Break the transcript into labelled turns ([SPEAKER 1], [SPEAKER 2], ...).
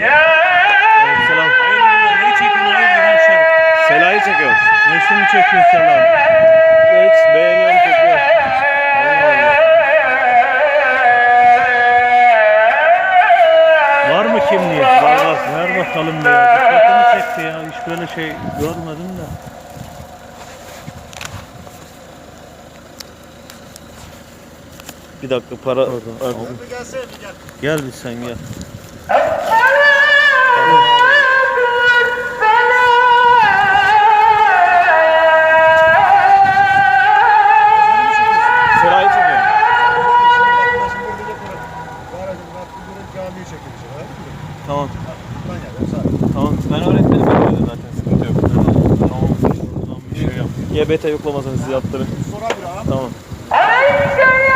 [SPEAKER 1] Selam.
[SPEAKER 2] Ne çekin hayırlı gençler?
[SPEAKER 1] Sela'yı çekiyorum.
[SPEAKER 2] Nesini çekiyor selam?
[SPEAKER 1] Hiç beğeniyorum çekiyorum.
[SPEAKER 2] Var mı kimliği?
[SPEAKER 1] Var, var.
[SPEAKER 2] Ver bakalım be ya. Dikkatimi çekti ya. Hiç böyle şey görmedim de.
[SPEAKER 1] Bir dakika para.
[SPEAKER 2] Gel bir sen gel.
[SPEAKER 3] Camiye çekilecek. Öyle mi?
[SPEAKER 1] Tamam.
[SPEAKER 3] Ben ya, sağ
[SPEAKER 1] Tamam. Ben öğretmenim bekliyorum zaten. Sıkıntı yok.
[SPEAKER 2] Tamam. Bir şey yap.
[SPEAKER 1] GBT yoklamasını size yaptırın.
[SPEAKER 3] Sonra bir
[SPEAKER 1] Tamam.
[SPEAKER 4] Ay